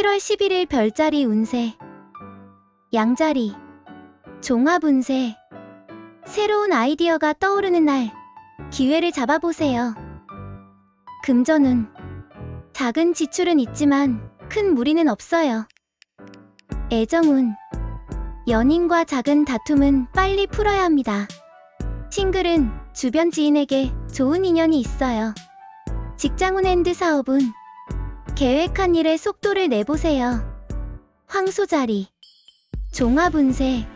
7월 11일 별자리 운세 양자리 종합 운세 새로운 아이디어가 떠오르는 날 기회를 잡아보세요. 금전운 작은 지출은 있지만 큰 무리는 없어요. 애정운 연인과 작은 다툼은 빨리 풀어야 합니다. 싱글은 주변 지인에게 좋은 인연이 있어요. 직장운 핸드 사업은 계획한 일에 속도를 내보세요. 황소자리 종합 운세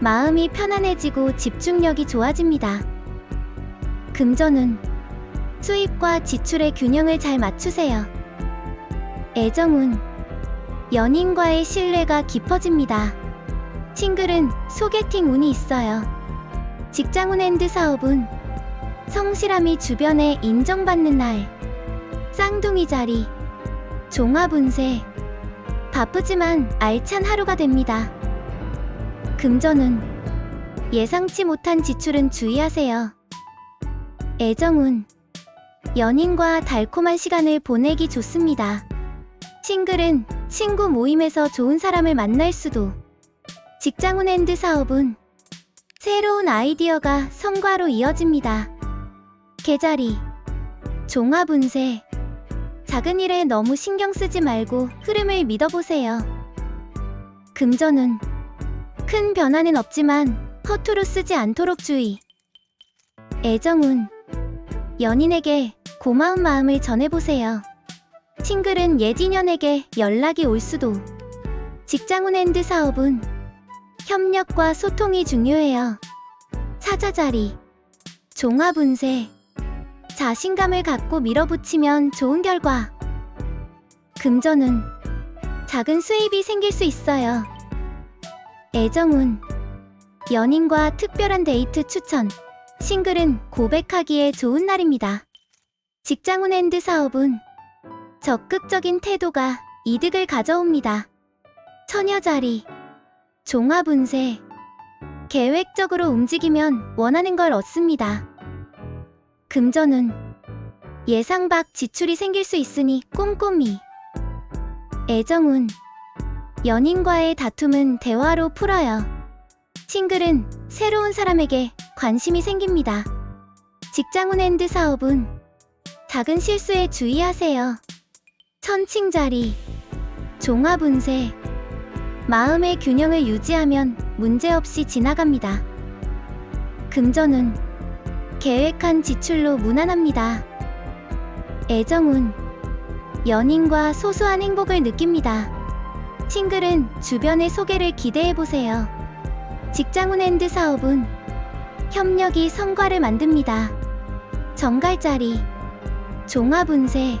마음이 편안해지고 집중력이 좋아집니다. 금전운 수입과 지출의 균형을 잘 맞추세요. 애정운 연인과의 신뢰가 깊어집니다. 싱글은 소개팅 운이 있어요. 직장운 핸드 사업은 성실함이 주변에 인정받는 날. 쌍둥이 자리. 종합 운세. 바쁘지만 알찬 하루가 됩니다. 금전운. 예상치 못한 지출은 주의하세요. 애정운. 연인과 달콤한 시간을 보내기 좋습니다. 싱글은 친구 모임에서 좋은 사람을 만날 수도. 직장운 핸드 사업은 새로운 아이디어가 성과로 이어집니다. 계자리 종합 운세 작은 일에 너무 신경 쓰지 말고 흐름을 믿어보세요. 금전운 큰 변화는 없지만 허투루 쓰지 않도록 주의. 애정운 연인에게 고마운 마음을 전해보세요. 싱글은 예진연에게 연락이 올 수도. 직장운 핸드 사업은 협력과 소통이 중요해요. 사자자리 종합 운세 자신감을 갖고 밀어붙이면 좋은 결과. 금전운 작은 수입이 생길 수 있어요. 애정운 연인과 특별한 데이트 추천. 싱글은 고백하기에 좋은 날입니다. 직장운 핸드 사업은 적극적인 태도가 이득을 가져옵니다. 처녀 자리 종합 운세 계획적으로 움직이면 원하는 걸 얻습니다. 금전운 예상 밖 지출이 생길 수 있으니 꼼꼼히 애정운 연인과의 다툼은 대화로 풀어요. 싱글은 새로운 사람에게 관심이 생깁니다. 직장운 핸드 사업은 작은 실수에 주의하세요. 천칭자리 종합 운세 마음의 균형을 유지하면 문제없이 지나갑니다. 금전운 계획한 지출로 무난합니다. 애정운 연인과 소소한 행복을 느낍니다. 싱글은 주변의 소개를 기대해보세요. 직장운 핸드 사업은 협력이 성과를 만듭니다. 정갈자리 종합 운세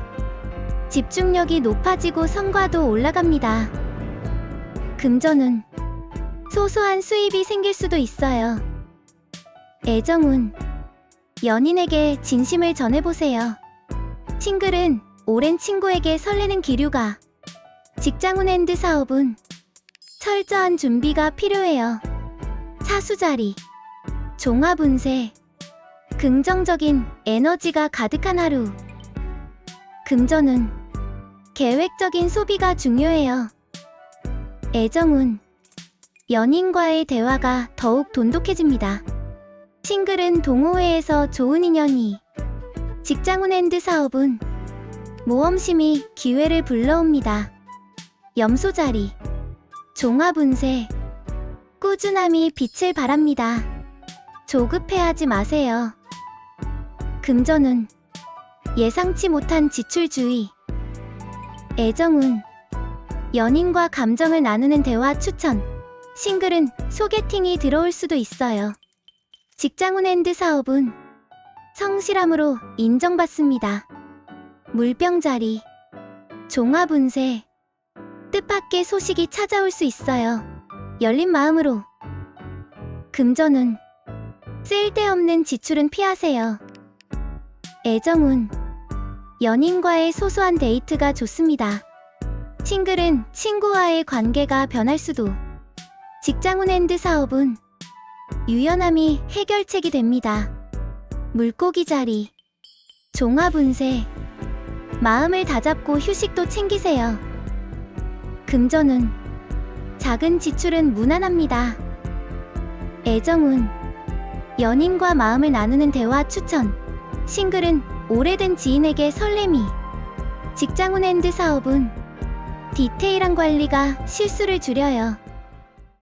집중력이 높아지고 성과도 올라갑니다. 금전운 소소한 수입이 생길 수도 있어요. 애정운 연인에게 진심을 전해보세요. 싱글은 오랜 친구에게 설레는 기류가 직장운 핸드 사업은 철저한 준비가 필요해요. 사수자리 종합 운세 긍정적인 에너지가 가득한 하루 금전운 계획적인 소비가 중요해요. 애정운 연인과의 대화가 더욱 돈독해집니다. 싱글은 동호회에서 좋은 인연이 직장운 핸드 사업은 모험심이 기회를 불러옵니다. 염소자리 종합 운세 꾸준함이 빛을 발합니다. 조급해하지 마세요. 금전운 예상치 못한 지출 주의 애정운 연인과 감정을 나누는 대화 추천 싱글은 소개팅이 들어올 수도 있어요. 직장운 핸드 사업은 성실함으로 인정받습니다. 물병자리 종합 운세 뜻밖의 소식이 찾아올 수 있어요. 열린 마음으로 금전운 쓸데없는 지출은 피하세요. 애정운 연인과의 소소한 데이트가 좋습니다. 싱글은 친구와의 관계가 변할 수도. 직장운 핸드 사업은 유연함이 해결책이 됩니다. 물고기 자리 종합 운세 마음을 다잡고 휴식도 챙기세요. 금전운. 작은 지출은 무난합니다. 애정운. 연인과 마음을 나누는 대화 추천. 싱글은 오래된 지인에게 설레미. 직장운 앤드 사업운. 디테일한 관리가 실수를 줄여요.